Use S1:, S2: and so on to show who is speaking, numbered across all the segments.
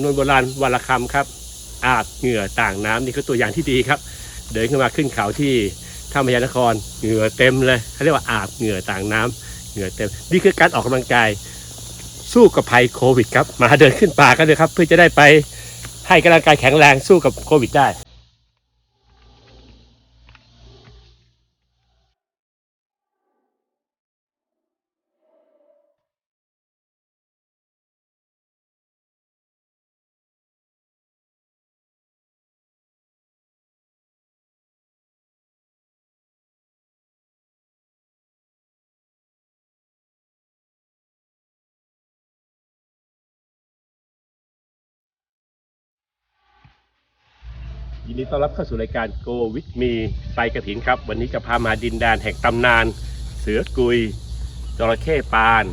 S1: ำนวนโบราณวันละคำครับอาบเหงื่อต่างน้ำนี่คือตัวอย่างที่ดีครับ เดินขึ้นมาขึ้นเขาที่ท่าพญานครเหงื่อเต็มเลยเขาเรียกว่าอาบเหงื่อต่างน้ำเหงื่อเต็มนี่คือการออกกำลังกายสู้กับภัยโควิดครับมาเดินขึ้นป่ากันเลยครับ เพื่อจะได้ไปให้กำลังกายแข็งแรงสู้กับโควิดได้ นดีต้อนรับเข้าสู่รายการ Go with me ไปกระถินครับ วันนี้จะพามาดินแดนแห่งตำนาน เสือกุยจระเข้ปาน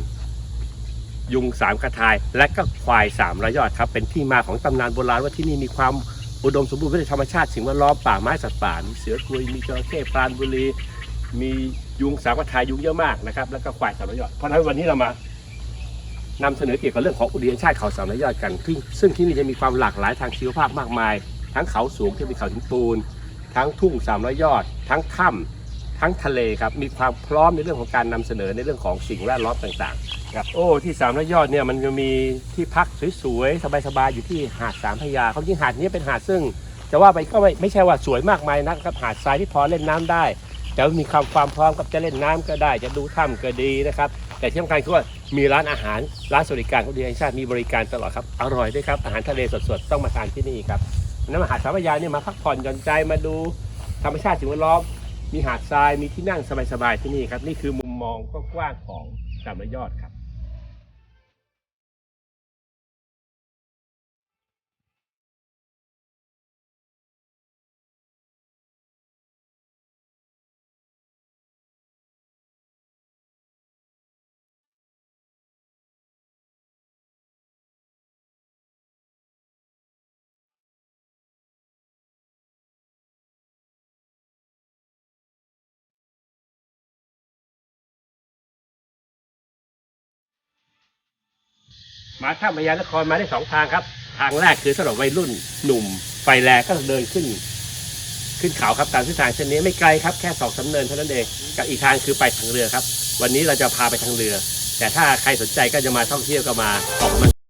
S1: ยุงสามกระทาย และก็ควายสามระยอดครับ เป็นที่มาของตำนานโบราณว่าที่นี่มีความอุดมสมบูรณ์ด้วยธรรมชาติสิ่งแวดล้อมป่าไม้สัตว์ป่ามีเสือกุยมีจระเข้ปานบุรี มียุงสามกระทายยุงเยอะมากนะครับแล้วก็ควายสามระยอดเพราะฉะนั้นวันนี้เรามานำเสนอเกี่ยวกับเรื่องของอุทยานชาติเขาสามระยอดกันซึ่งซึ่งที่นี่จะมีความหลากหลายทางชีวภาพมากมาย ทั้งเขาสูงที่เป็นเขาหินปูน ทั้งทุ่งสามร้อยยอด ทั้งถ้ำทั้งทะเลครับมีความพร้อมในเรื่องของการนำเสนอในเรื่องของสิ่งแวดล้อมต่างๆครับโอ้ที่สามร้อยยอดเนี่ยมันจะมีที่พักสวยๆสบายๆอยู่ที่หาดสามพยาเขาจริงหาดนี้เป็นหาดซึ่งจะว่าไปก็ไม่ไม่ใช่ว่าสวยมากมายนะครับหาดทรายที่พอเล่นน้ำได้แต่มีความความพร้อมกับจะเล่นน้ำก็ได้ จะดูถ้ำก็ดีนะครับแต่ที่สำคัญคือว่ามีร้านอาหาร ร้านสวัสดิการของอุทยานชาติมีบริการตลอดครับ อร่อยด้วยครับ อาหารทะเลสดๆ ต้องมาทานที่นี่ครับ น้ำหาดสามพยาเนี่ยมาพักผ่อนหย่อนใจมาดูธรรมชาติสิ่งแวดล้อมมีหาดทรายมีที่นั่งสบายๆที่นี่ครับ นี่คือมุมมองกว้างๆของสามยอดครับ มาถ้ำพญานครมาได้สองทางครับ ทางแรกคือสำหรับวัยรุ่นหนุ่ม ไฟแรงก็เดินขึ้น ขึ้นเขาครับตามเส้นทางเช่นนี้ไม่ไกลครับแค่สองสำเนินเท่านั้นเองกับอีกทางคือไปทางเรือครับ วันนี้เราจะพาไปทางเรือ แต่ถ้าใครสนใจก็จะมาท่องเที่ยวก็มาออกมา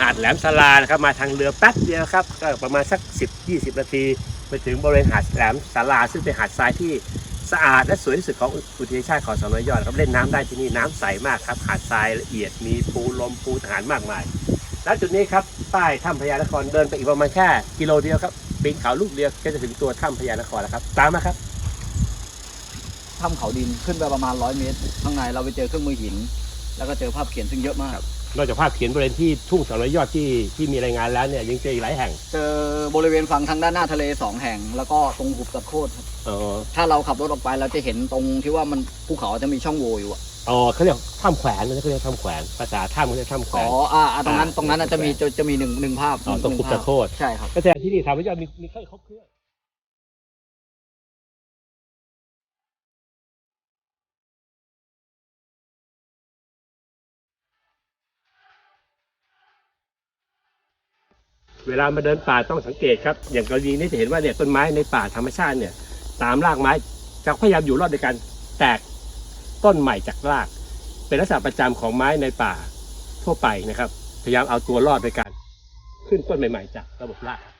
S1: หาดแหลมสลานะครับมาทางเรือแป๊บเดียวครับก็ประมาณสัก 10 20 นาทีไปถึงบริเวณหาดแหลมสลาซึ่งเป็นหาดทรายที่สะอาดและสวยที่สุดของอุทยานชาติเขาสามร้อยยอดครับเล่นน้ำได้ที่นี่น้ำใสมากครับหาดทรายละเอียดมีปูลมปูทหารมากมาย และจุดนี้ครับใต้ถ้ำพญานครเดินไปอีกประมาณแค่กิโลเดียวครับปีนเขาลูกเดียวก็จะถึงตัวถ้ำพญานครแล้วครับ ตามมาครับ
S2: ถ้ำเขาดินขึ้นไปประมาณร้อยเมตรข้างในเราไปเจอเครื่องมือหิน แล้วก็เจอภาพเขียนซึ่งเยอะมาก
S1: นอกจากภาพเขียนบริเวณที่ทุ่งสามร้อยยอดที่ที่มีรายงานแล้วเนี่ยยังเจออีกหลายแห่ง
S2: เจอบริเวณฝั่งทางด้านหน้าทะเลสองแห่ง แล้วก็ตรงหุบตะโคดครับ
S1: เออ
S2: ถ้าเราขับรถออกไปเราจะเห็นตรงที่ว่ามันภูเขาจะมีช่องโหว่อยู่อะ
S1: อ๋อเขาเรียกถ้ำแขวนนะเขาเรียกถ้ำแขวนภาษาถ้ำเขาเรียกถ้ำแขว
S2: อ๋อนอ่าอ่าตรงนั้นตรงนั้นน่ะจะมีจะจะมีหนึ่งหนึ่งภาพ
S1: อ๋อตรง
S2: หนึ่
S1: หุบตะโคด
S2: ใช่ครับ
S1: ก็แสดงที่นี่ทำให้ยอดมีมีเครื่องครบเครื่อง เวลามาเดินป่าต้องสังเกตครับอย่างกรณีนี้จะเห็นว่าเนี่ยต้นไม้ในป่าธรรมชาติเนี่ยตามรากไม้จะพยายามอยู่รอดในการแตกต้นใหม่จากราก เป็นลักษณะประจำของไม้ในป่าทั่วไปนะครับ พยายามเอาตัวรอดด้วยการขึ้นต้นใหม่ ๆ จากระบบราก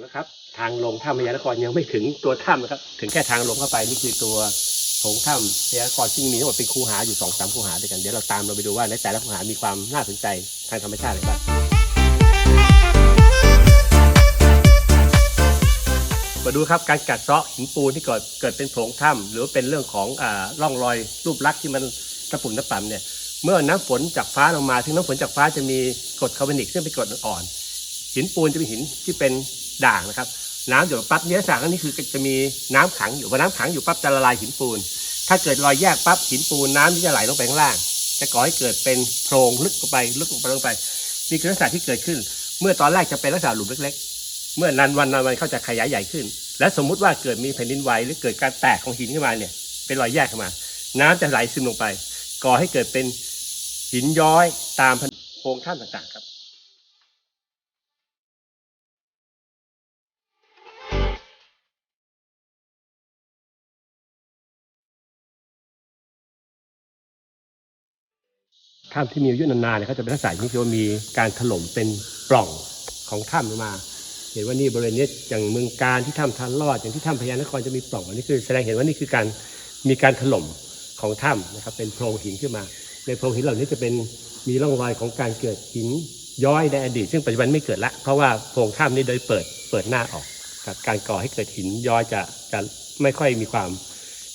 S1: แล้วครับ ทางลงถ้ำพญานครยังไม่ถึงตัวถ้ำนะครับ ถึงแค่ทางลงเข้าไปนี่คือตัวโถงถ้ำพญานครซึ่งมีทั้งหมดเป็นคูหาอยู่สองสามคูหาด้วยกันเดี๋ยวเราตามเราไปดูว่าในแต่ละคูหามีความน่าสนใจทางธรรมชาติอะไรบ้างมาดูครับการกัดเซาะหินปูนที่เกิดเกิดเป็นโพรงถ้ำหรือว่าเป็นเรื่องของอ่าร่องรอยรูปลักษณ์ที่มันตะปุ่มตะป่ำเนี่ยเมื่อน้ำฝนจากฟ้าลงมาถึงน้ำฝนจากฟ้าจะมีกรดคาร์บอนิกซึ่งเป็นกรดอ่อนหินปูนจะเป็นหินที่เป็น ด่างนะครับ น้ำหยดปั๊บเนื้อสางนนี้คือจะมีน้ำขังอยู่พอน้ำขังอยู่ปั๊บจะละลายหินปูน ถ้าเกิดรอยแยกปั๊บหินปูนน้ำที่จะไหลลงไปข้างล่าง จะก่อให้เกิดเป็นโพรงลึกลงไปลึกลงไปลงไปนี่คือลักษณะที่เกิดขึ้น เมื่อตอนแรกจะเป็นลักษณะหลุมเล็ก ๆ เมื่อนานวันนานวันเขาจะขยายใหญ่ขึ้น และสมมุติว่าเกิดมีแผ่นดินไหวหรือเกิดการแตกของหินขึ้นมาเนี่ยเป็นรอยแยกขึ้นมา น้ำจะไหลซึมลงไป ก่อให้เกิดเป็นหินย้อยตามโพรงถ้ำต่างๆครับ ถ้ำที่มีอายุนานๆเนี่ยเขาจะเป็นลักษณะที่ว่ามีการถล่มเป็นปล่องของถ้ำมา เห็นว่านี่บริเวณนี้อย่างเมืองการที่ถ้ำทานลอดอย่างที่ถ้ำพญานครจะมีปล่องอันนี้คือแสดงเห็นว่านี่คือการมีการถล่มของถ้ำนะครับเป็นโพรงหินขึ้นมา ในโพรงหินเหล่านี้จะเป็นมีร่องรอยของการเกิดหินย้อยในอดีต ซึ่งปัจจุบันไม่เกิดละ เพราะว่าโพรงถ้ำนี้โดยเปิดเปิดหน้าออกครับการก่อให้เกิดหินย้อยจะจะไม่ค่อยมีความ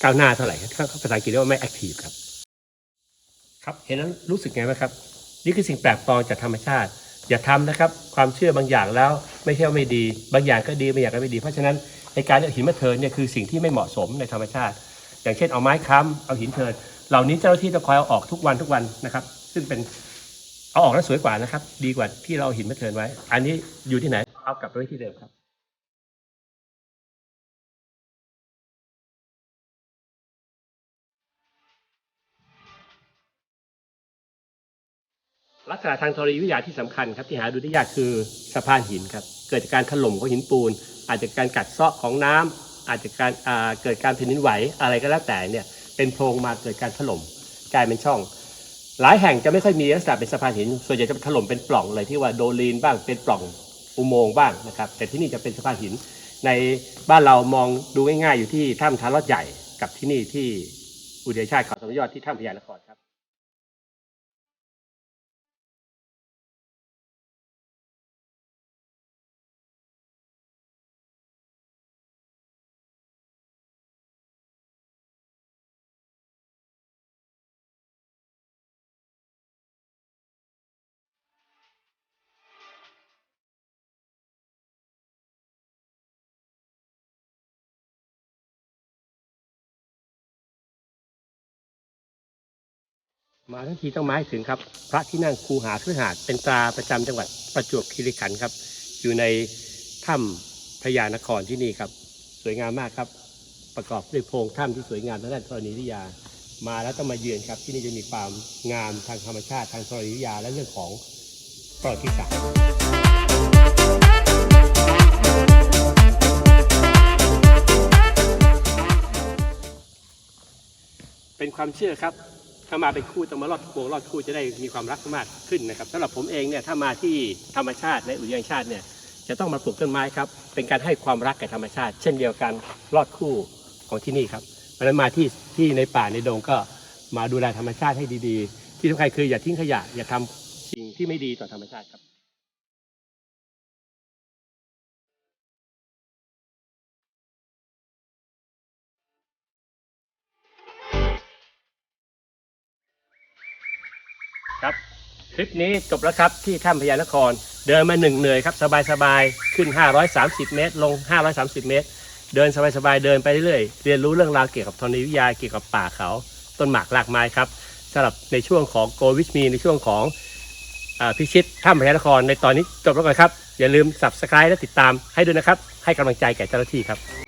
S1: ก้าวหน้าเท่าไหร่ภาษาอังกฤษเรียกว่าไม่แอคทีฟครับ ครับเห็นนั้นรู้สึกไงไหมครับ นี่คือสิ่งแปลกปลอมจากธรรมชาติ อย่าทำนะครับ ความเชื่อบางอย่างแล้วไม่ใช่ว่าไม่ดี บางอย่างก็ดีบางอย่างก็ไม่ดี เพราะฉะนั้นในการเอาหินมาเทินเนี่ยคือสิ่งที่ไม่เหมาะสมในธรรมชาติ อย่างเช่นเอาไม้ค้ำเอาหินเทินเหล่านี้เจ้าหน้าที่จะคอยเอาออกทุกวันทุกวันนะครับ ซึ่งเป็นเอาออกแล้วสวยกว่านะครับ ดีกว่าที่เราเอาหินมาเทินไว้ อันนี้อยู่ที่ไหนเอากลับไปที่เดิมครับ ลักษณะทางธรณีวิทยาที่สำคัญครับที่หาดูได้ยากคือสะพานหินครับเกิดจากการถล่มของหินปูน อาจจะการกัดเซาะของน้ำอาจจะการเกิดการแผ่นดินไหวอะไรก็แล้วแต่เนี่ยเป็นโพรงมาเกิดการถล่มกลายเป็นช่อง หลายแห่งจะไม่ค่อยมีลักษณะเป็นสะพานหิน ส่วนใหญ่จะถล่มเป็นปล่องเลยที่ว่าโดลีนบ้างเป็นปล่องอุโมงค์บ้างนะครับ แต่ที่นี่จะเป็นสะพานหิน ในบ้านเรามองดูง่ายๆอยู่ที่ถ้ำทานลอดใหญ่กับที่นี่ที่อุทยานชาติเขาสมยอดที่ถ้ำพญานครครับ มาทั้งทีต้องมาให้ถึงครับ พระที่นั่งคูหาพฤหาสเป็นตราประจำจังหวัดประจวบคีรีขันธ์ครับ อยู่ในถ้ำพญานครที่นี่ครับ สวยงามมากครับ ประกอบด้วยโพรงถ้ำที่สวยงามทางด้านธรณีวิทยา มาแล้วต้องมาเยือนครับ ที่นี่จะมีความงามทางธรรมชาติทางธรณีวิทยาและเรื่องของประวัติศาสตร์เป็นความเชื่อครับ ถ้ามาเป็นคู่ต้องมาลอดวงลอดคู่จะได้มีความรักมากขึ้นนะครับสำหรับผมเองเนี่ยถ้ามาที่ธรรมชาติในอุทยานชาติเนี่ยจะต้องมาปลูกต้นไม้ครับ เป็นการให้ความรักแก่ธรรมชาติ เช่นเดียวกันลอดคู่ของที่นี่ครับเพราะฉะนั้นมาที่ที่ในป่าในดงก็มาดูแลธรรมชาติให้ดีๆ ที่สำคัญคืออย่าทิ้งขยะอย่าทำสิ่งที่ไม่ดีต่อธรรมชาติครับ คลิปนี้จบแล้วครับที่ถ้ำพญานคร เดินมาหนึ่งเหนื่อยครับสบายๆ ขึ้น 530 เมตร ลง 530 เมตร เดินสบายๆ เดินไปเรื่อยๆ เรียนรู้เรื่องราวเกี่ยวกับธรณีวิทยาเกี่ยวกับป่าเขา ต้นหมากรากไม้ครับสำหรับในช่วงของโกวิชมีในช่วงของอพิชิตถ้ำพญานครในตอนนี้จบแล้วก่อนครับ อย่าลืม subscribe และติดตามให้ด้วยนะครับ ให้กำลังใจแก่เจ้าหน้าที่ครับ